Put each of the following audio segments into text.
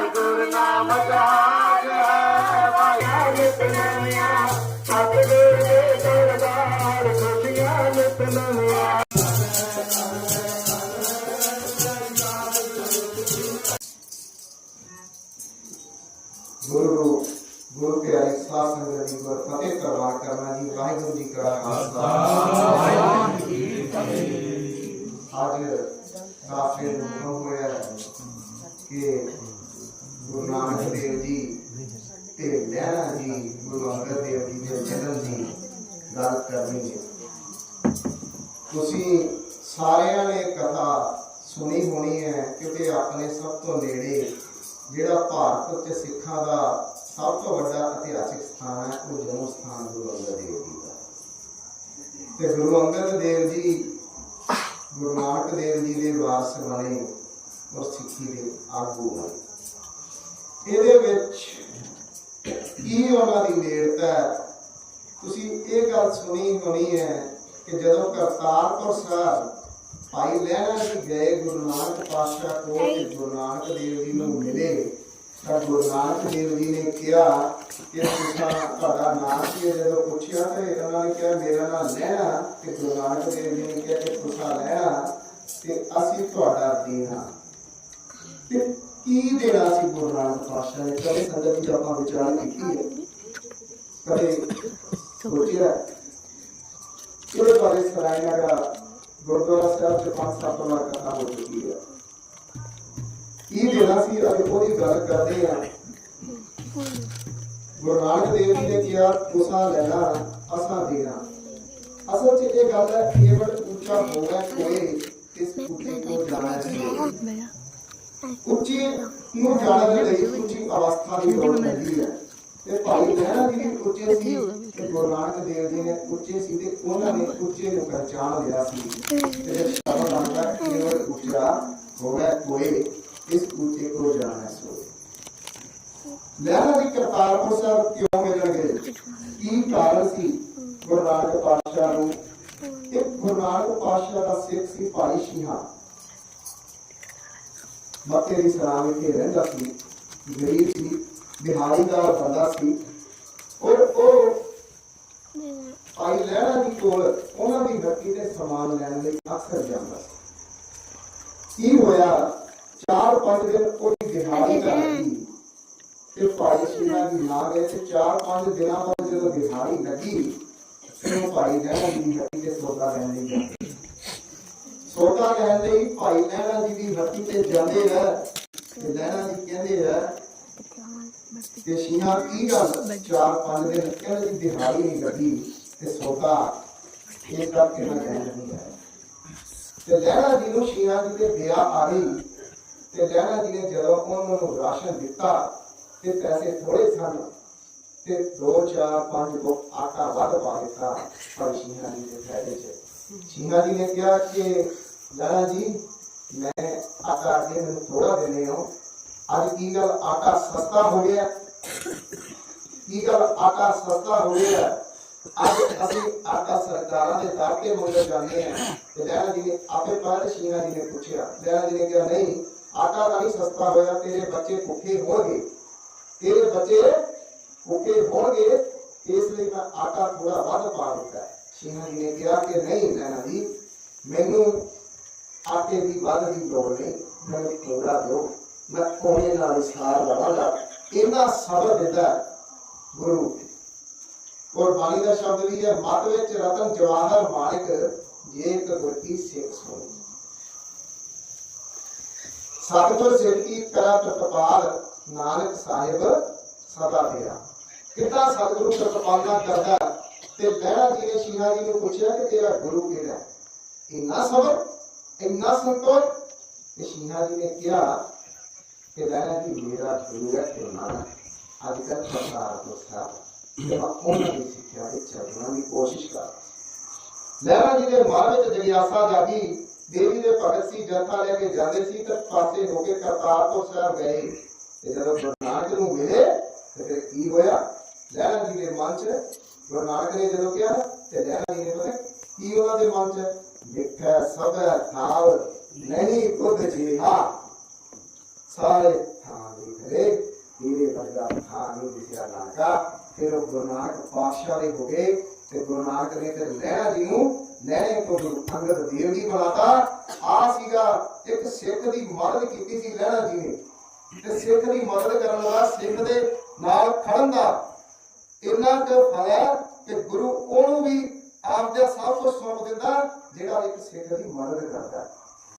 ਵਾਹਿਗੁਰੂ ਨਾਮ ਜਹਾਜ ਹੈ ਵਾਹਿਗੁਰੂ ਨਿਤ ਨਵਿਆ ਸਤਿਗੁਰ ਦੇ ਦਰਬਾਰ ਖੁਸ਼ੀਆਂ ਨਿਤ ਨਵਿਆ ਗੁਰੂ ਗੁਰੂ ਪਿਆਰੇ ਸਾਧ ਸੰਗਤ ਜੀ ਗੁਰ ਫਤਿਹ ਪ੍ਰਵਾਨ ਕਰਨਾ ਜੀ ਵਾਹਿਗੁਰੂ ਜੀ ਕਾ ਖਾਲਸਾ ਵਾਹਿਗੁਰੂ ਜੀ ਕੀ ਫਤਿਹ ਅੱਜ ਕਾਫੀ ਦੁੱਖ ਹੋਇਆ ਹੈ ਕਿ ਗੁਰੂ ਨਾਨਕ ਦੇਵ ਜੀ ਤੇ ਲਹਿਣਾ ਜੀ, ਗੁਰੂ ਅੰਗਦ ਦੇਵ ਜੀ ਦੇ ਜਨਮ ਦੀ ਗੱਲ ਕਰਨੀ ਹੈ। ਤੁਸੀਂ ਸਾਰਿਆਂ ਨੇ ਕਥਾ ਸੁਣੀ ਹੋਣੀ ਹੈ ਕਿਉਂਕਿ ਆਪਣੇ ਸਭ ਤੋਂ ਨੇੜੇ ਜਿਹੜਾ ਭਾਰਤ ਵਿੱਚ ਸਿੱਖਾਂ ਦਾ ਸਭ ਤੋਂ ਵੱਡਾ ਇਤਿਹਾਸਿਕ ਸਥਾਨ ਹੈ, ਉਹ ਜਨਮ ਸਥਾਨ ਗੁਰੂ ਅੰਗਦ ਦੇਵ ਜੀ ਦਾ। ਤੇ ਗੁਰੂ ਅੰਗਦ ਦੇਵ ਜੀ, ਗੁਰੂ ਨਾਨਕ ਦੇਵ ਜੀ ਦੇ ਵਾਰਸ ਬਣੇ ਔਰ ਸਿੱਖੀ ਦੇ ਆਗੂ ਬਣੇ। ਇਹਦੇ ਵਿੱਚ ਕੀ ਉਹਨਾਂ ਦੀ ਨੇੜਤਾ ਹੈ? ਤੁਸੀਂ ਇਹ ਗੱਲ ਸੁਣੀ ਹੋਣੀ ਹੈ ਕਿ ਜਦੋਂ ਕਰਤਾਰਪੁਰ ਸਾਹਿਬ ਭਾਈ ਲਹਿਣਾ ਜੀ ਗਏ ਗੁਰੂ ਨਾਨਕ ਪਾਤਸ਼ਾਹ ਕੋਲ ਤੇ ਗੁਰੂ ਨਾਨਕ ਦੇਵ ਜੀ ਨੂੰ ਮਿਲੇ, ਤਾਂ ਗੁਰੂ ਨਾਨਕ ਦੇਵ ਜੀ ਨੇ ਕਿਹਾ ਕਿ ਤੁਸੀਂ ਤੁਹਾਡਾ ਨਾਮ ਕੀ ਹੈ? ਜਦੋਂ ਪੁੱਛਿਆ ਤੇ ਉਹਨਾਂ ਨੇ ਕਿਹਾ, ਮੇਰਾ ਨਾਮ ਲਹਿਣਾ ਤੇ ਗੁਰੂ ਨਾਨਕ ਦੇਵ ਜੀ ਨੇ ਕਿਹਾ ਕਿ ਤੁਸੀਂ ਲਹਿਣਾ ਤੇ ਅਸੀਂ ਤੁਹਾਡਾ ਦੇਣਾ ਤੇ ਕੀ ਦੇਣਾ ਸੀ ਗੁਰੂ ਨਾਨਕ ਪਾਤਸ਼ਾਹ ਨੇ? ਕਦੇ ਸੰਗਤ ਜੀ ਆਪਾਂ ਵਿਚਾਰ ਕੀਤੀ ਹੈ। ਕਦੇ ਸੋਚਿਆ ਇਹਦੇ ਬਾਰੇ ਸਰਾਇਨਾ ਦਾ ਗੁਰਦੁਆਰਾ ਸਾਹਿਬ ਚ ਪੰਜ ਸੱਤ ਵਾਰ ਕਥਾ ਹੋ ਚੁੱਕੀ ਹੈ। ਕੀ ਦੇਣਾ ਸੀ? ਅਸੀਂ ਉਹਦੀ ਗੱਲ ਕਰਦੇ ਆ ਗੁਰੂ ਨਾਨਕ ਦੇਵ ਜੀ ਨੇ ਕਿਹਾ, ਤੁਸਾਂ ਲੈਣਾ, ਅਸਾਂ ਦੇਣਾ। ਅਸਲ 'ਚ ਇਹ ਗੱਲ ਹੈ, ਕੇਵਲ ਉੱਚਾ ਹੋਗਾ ਕੋਈ ਇਸ ਉੱਚੇ ਕੋ ਜਾਣਾ ਹੈ ਉੱਚੀ ਨੂੰ ਜਾਣਨ ਦੇ ਲਈ ਉੱਚੀ ਅਵਸਥਾ ਦੀ ਲੋੜ ਪੈਂਦੀ ਹੈ। ਤੇ ਭਾਈ ਲਹਿਣਾ ਜੀ ਵੀ ਉੱਚੇ ਸੀ ਤੇ ਗੁਰੂ ਨਾਨਕ ਦੇਵ ਜੀ ਨੇ ਉੱਚੇ ਸੀ ਤੇ ਉਹਨਾਂ ਨੇ ਉੱਚੇ ਨੂੰ ਪਹਿਚਾਨ ਲਿਆ ਸੀ। ਤੇ ਸ਼ਬਦ ਆਉਂਦਾ ਕੇਵਲ ਉੱਚਾ ਹੋਵੇ ਕੋਈ ਇਸ ਉੱਚੇ ਕੋ ਜਾਣਾ ਸੋ। ਲਹਿਣਾ ਦੀ ਕਰਤਾਰਪੁਰ ਸਾਹਿਬ ਕਿਉਂ ਮਿਲਣਗੇ? ਕੀ ਕਾਰਨ ਸੀ ਗੁਰੂ ਨਾਨਕ ਪਾਤਸ਼ਾਹ ਨੂੰ? ਇਹ ਗੁਰੂ ਨਾਨਕ ਪਾਤਸ਼ਾਹ ਦਾ ਸਿੱਖ ਸੀ ਭਾਈ ਸ਼ੀਹਾ। ਮੱਕੇ ਦੀ ਸਰਾਂ ਵਿਖੇ ਰਹਿੰਦਾ ਸੀ। ਗਰੀਬ ਸੀ ਬਿਹਾਰੀ ਦਾ ਬੰਦਾ ਸੀ। ਔਰ ਉਹ ਭਾਈ ਲਹਿਣਾ ਜੀ ਕੋਲ ਉਹਨਾਂ ਦੀ ਗੱਤੀ ਤੇ ਸਮਾਨ ਲੈਣ ਲਈ ਅਕਸਰ ਜਾਂਦਾ ਸੀ। ਕੀ ਹੋਇਆ? ਚਾਰ ਪੰਜ ਦਿਨ ਉਹਦੀ ਦਿਹਾੜੀ ਦਾ ਲੱਗੀ ਤੇ ਭਾਈ ਸਿੰਘਾਂ ਦੀ ਨਾ ਗਏ ਤੇ ਚਾਰ ਪੰਜ ਦਿਨਾਂ ਬਾਅਦ ਜਦੋਂ ਦਿਹਾੜੀ ਲੱਗੀ ਉਹ ਭਾਈ ਲਹਿਣਾ ਦੀ ਗੱਤੀ ਤੇ ਸੌਦਾ ਲੈਣ ਲਈ ਛੋਟਾ ਸੌਦਾ ਲੈਣ ਲਈ ਭਾਈ ਲਹਿਣਾ ਜੀ ਦੀ ਗੱਤੀ ਤੇ ਜਾਂਦੇ ਰਹਿ ਤੇ ਲਹਿਣਾ ਜੀ ਕਹਿੰਦੇ ਆ ਤੇ ਸ਼ੀਆਂ ਕੀ ਗੱਲ? ਚਾਰ ਪੰਜ ਦਿਨ ਕਹਿੰਦੇ ਜੀ ਦਿਹਾੜੀ ਨਹੀਂ ਲੱਗੀ ਤੇ ਸੌਦਾ ਇਹ ਕਰਕੇ ਨਾ ਕਹਿੰਦੇ ਹੈ ਤੇ ਲਹਿਣਾ ਜੀ ਨੂੰ ਸ਼ੀਆਂ ਜੀ ਦੇ ਵਿਆਹ ਆ ਗਈ ਤੇ ਲਹਿਣਾ ਜੀ ਨੇ ਜਦੋਂ ਉਹਨਾਂ ਨੂੰ ਰਾਸ਼ਨ ਦਿੱਤਾ ਤੇ ਪੈਸੇ ਥੋੜੇ ਸਨ ਤੇ 2 4 5 ਕੋ ਆਟਾ ਵੱਧ ਪਾ ਦਿੱਤਾ ਪਰ ਸ਼ੀਆਂ ਜੀ ਦੇ ਫਾਇਦੇ ਚ। ਸ਼ੀਆਂ ਜੀ ਨੇ ਕਿਹਾ ਕਿ ਲਹਿਣਾ ਜੀ ਮੈਂ ਆਟਾ ਅੱਗੇ ਮੈਨੂੰ ਥੋੜਾ ਦੇਣੇ ਹੋ ਅੱਜ ਕੀ ਗੱਲ ਆਟਾ ਸਸਤਾ ਹੋ ਗਿਆ ਕੀ ਗੱਲ ਆਟਾ ਸਸਤਾ ਹੋ ਗਿਆ ਅੱਜ ਅਸੀਂ ਆਟਾ ਸਰਕਾਰਾਂ ਦੇ ਦਰ ਤੇ ਮੁੱਲ ਜਾਂਦੇ ਹਾਂ ਤੇ ਲਹਿਣਾ ਜੀ ਨੇ ਆਪੇ ਪਹਿਲੇ ਸ਼ੀਨਾ ਜੀ ਨੇ ਪੁੱਛਿਆ ਲਹਿਣਾ ਜੀ ਨੇ ਕਿਹਾ ਨਹੀਂ ਆਟਾ ਤਾਂ ਨਹੀਂ ਸਸਤਾ ਹੋਇਆ ਤੇਰੇ ਬੱਚੇ ਭੁੱਖੇ ਹੋਣਗੇ ਤੇਰੇ ਬੱਚੇ ਭੁੱਖੇ ਹੋਣਗੇ ਇਸ ਲਈ ਮੈਂ ਆਟਾ ਥੋੜਾ ਵੱਧ ਪਾ ਦਿੱਤਾ ਹੈ ਸ਼ੀਨਾ ਜੀ ਨੇ ਕਿਹਾ ਕਿ ਨਹੀਂ ਲਹਿਣਾ ਜੀ ਮੈਨੂੰ ਆਟੇ ਦੀ ਵੱਧ ਦੀ ਲੋੜ ਨਹੀਂ। ਮੈਨੂੰ ਥੋੜਾ ਦਿਓ। ਮੈਂ ਕੋਨੇ ਨਾਲ ਇਸ਼ਾਰ ਲਵਾਂਗਾ। ਇਹਨਾਂ ਸਬਰ ਦਿੱਤਾ ਗੁਰੂ। ਔਰ ਬਾਣੀ ਦਾ ਸ਼ਬਦ ਵੀ ਹੈ ਮਤ ਵਿੱਚ ਰਤਨ ਜਵਾਹਰ ਮਾਣਿਕ ਜੇ ਇੱਕ ਗੁਰਤੀ ਸਿੱਖ ਸਤਿਗੁਰ ਸਿਰ ਕਰਾ ਪ੍ਰਤਪਾਲ, ਨਾਨਕ ਸਾਹਿਬ ਸਦਾ ਤੇਰਾ ਕਿਤਾ ਸਤਿਗੁਰੂ ਪ੍ਰਤਪਾਲਨਾ ਕਰਦਾ ਤੇ ਲਹਿਣਾ ਜੀ ਨੇ ਸ਼ੀਨਾ ਜੀ ਨੂੰ ਪੁੱਛਿਆ ਕਿ ਤੇਰਾ ਗੁਰੂ ਕਿਹੜਾ ਇੰਨਾ ਸਬਰ? ਇੰਨਾ ਸੰਤੋਖ ਤੇ ਸ਼ੀਨਾ ਜੀ ਨੇ ਕਿਹਾ ਕਿ ਲਹਿਣਾ ਜੀ ਮੇਰਾ ਗੁਰੂ ਤੇ ਨਾਨਕ ਅੱਜ ਕੱਲ੍ਹ ਪ੍ਰਸਾਰ ਤੋਂ ਸਾਹਿਬ ਤੇ ਉਹਨਾਂ ਦੀ ਸਿੱਖਿਆ ਵਿੱਚ ਚੱਲਣ ਦੀ ਕੋਸ਼ਿਸ਼ ਕਰ ਲਹਿਣਾ ਜੀ ਦੇ ਮਨ ਵਿੱਚ ਜਗਿਆਸਾ ਜਾਗੀ ਦੇਵੀ ਦੇ ਭਗਤ ਸੀ ਜਨਤਾ ਲੈ ਕੇ ਜਾਂਦੇ ਸੀ ਤੇ ਪਾਸੇ ਹੋ ਕੇ ਕਰਤਾਰਪੁਰ ਸਾਹਿਬ ਗਏ ਤੇ ਜਦੋਂ ਗੁਰੂ ਨਾਨਕ ਨੂੰ ਮਿਲੇ ਤੇ ਫਿਰ ਕੀ ਹੋਇਆ ਲਹਿਣਾ ਜੀ ਦੇ ਮਨ 'ਚ ਗੁਰੂ ਨਾਨਕ ਨੇ ਜਦੋਂ ਕਿਹਾ ਤੇ ਲਹਿਣਾ ਜੀ ਨੇ ਪਤਾ ਕੀ ਉਹਨਾਂ ਦੇ ਮਨ 'ਚ ਦੇਖਿਆ ਸਭ ਥਾਵ ਨਹੀਂ ਕੁਝ ਜੀ ਸਾਰੇ ਥਾਂ ਦੀ ਕਰੇ ਤੇਰੇ ਵਰਗਾ ਥਾਂ ਨਹੀਂ ਦਿਸਿਆ ਨਾਨਕਾ ਫਿਰ ਉਹ ਗੁਰੂ ਨਾਨਕ ਪਾਤਸ਼ਾਹ ਦੇ ਹੋ ਗਏ ਤੇ ਗੁਰੂ ਨਾਨਕ ਨੇ ਫਿਰ ਲਹਿਣਾ ਜੀ ਨੂੰ ਲਹਿਣੇ ਤੋਂ ਗੁਰੂ ਅੰਗਦ ਦੇਵ ਜੀ ਬਣਾਤਾ ਆ ਸੀਗਾ ਇੱਕ ਸਿੱਖ ਦੀ ਮਦਦ ਕੀਤੀ ਸੀ ਲਹਿਣਾ ਜੀ ਨੇ। ਤੇ ਸਿੱਖ ਦੀ ਮਦਦ ਕਰਨ ਵਾਲਾ ਸਿੱਖ ਦੇ ਨਾਲ ਖੜਨ ਦਾ ਇੰਨਾ ਕੁ ਫਾਇਆ ਕਿ ਗੁਰੂ ਉਹਨੂੰ ਵੀ ਆਪਦਾ ਸਭ ਕੁਝ ਸੌਂਪ ਦਿੰਦਾ, ਜਿਹੜਾ ਇੱਕ ਸਿੱਖ ਦੀ ਮਦਦ ਕਰਦਾ।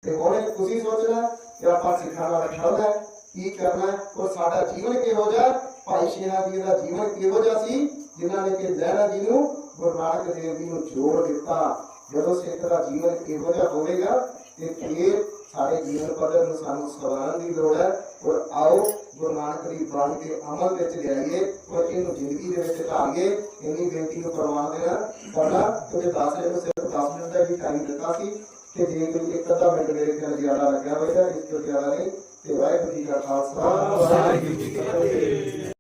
ਤੇ ਹੁਣ ਤੁਸੀਂ ਸੋਚਣਾ ਕਿ ਆਪਾਂ ਸਿੱਖਾਂ ਨਾਲ ਖੜਨਾ ਕੀ ਕਰਨਾ ਔਰ ਸਾਡਾ ਜੀਵਨ ਕਿਹੋ ਜਿਹਾ ਭਾਈ ਸ਼ੇਰਾ ਜੀ ਦਾ ਜੀਵਨ ਕਿਹੋ ਜਿਹਾ ਸੀ, ਜਿਨ੍ਹਾਂ ਨੇ ਕਿ ਲਹਿਣਾ ਜੀ ਨੂੰ ਗੁਰੂ ਨਾਨਕ ਦੇਵ ਜੀ ਨੂੰ ਜੋੜ ਦਿੱਤਾ। ਜਦੋਂ ਸਿੱਖ ਦਾ ਜੀਵਨ ਕਿਹੋ ਜਿਹਾ ਹੋਵੇਗਾ, ਤੇ ਫਿਰ ਸਾਡੇ ਜੀਵਨ ਪੱਧਰ ਨੂੰ ਸਾਨੂੰ ਸਵਾਰਨ ਦੀ ਲੋੜ ਹੈ। ਔਰ ਆਓ ਗੁਰੂ ਨਾਨਕ ਦੀ ਬਾਣੀ ਦੇ ਅਮਲ ਵਿੱਚ ਲਿਆਈਏ, ਔਰ ਇਹਨੂੰ ਜ਼ਿੰਦਗੀ ਦੇ ਵਿੱਚ ਢਾਲੀਏ। ਇੰਨੀ ਬੇਨਤੀ ਨੂੰ ਪ੍ਰਵਾਨ ਦੇਣਾ ਕਰਨਾ ਕਿਉਂਕਿ 10 ਮਿੰਟ ਸਿਰਫ 10 ਮਿੰਟ ਦਾ ਹੀ ਟਾਈਮ ਦਿੱਤਾ ਸੀ ਕਿ ਜੇ ਕੋਈ ਇੱਕ ਅੱਧਾ ਮਿੰਟ ਮੇਰੇ ਖਿਆਲ ਜ਼ਿਆਦਾ ਲੱਗਿਆ ਹੋਵੇਗਾ ਇਸ ਤੋਂ ਜ਼ਿਆਦਾ ਨਹੀਂ। ਤੇ ਵਾਹਿਗੁਰੂ ਜੀ ਕਾ ਖਾਲਸਾ। ਵਾਹਿਗੁਰੂ ਜੀ ਕੀ ਫਤਿਹ।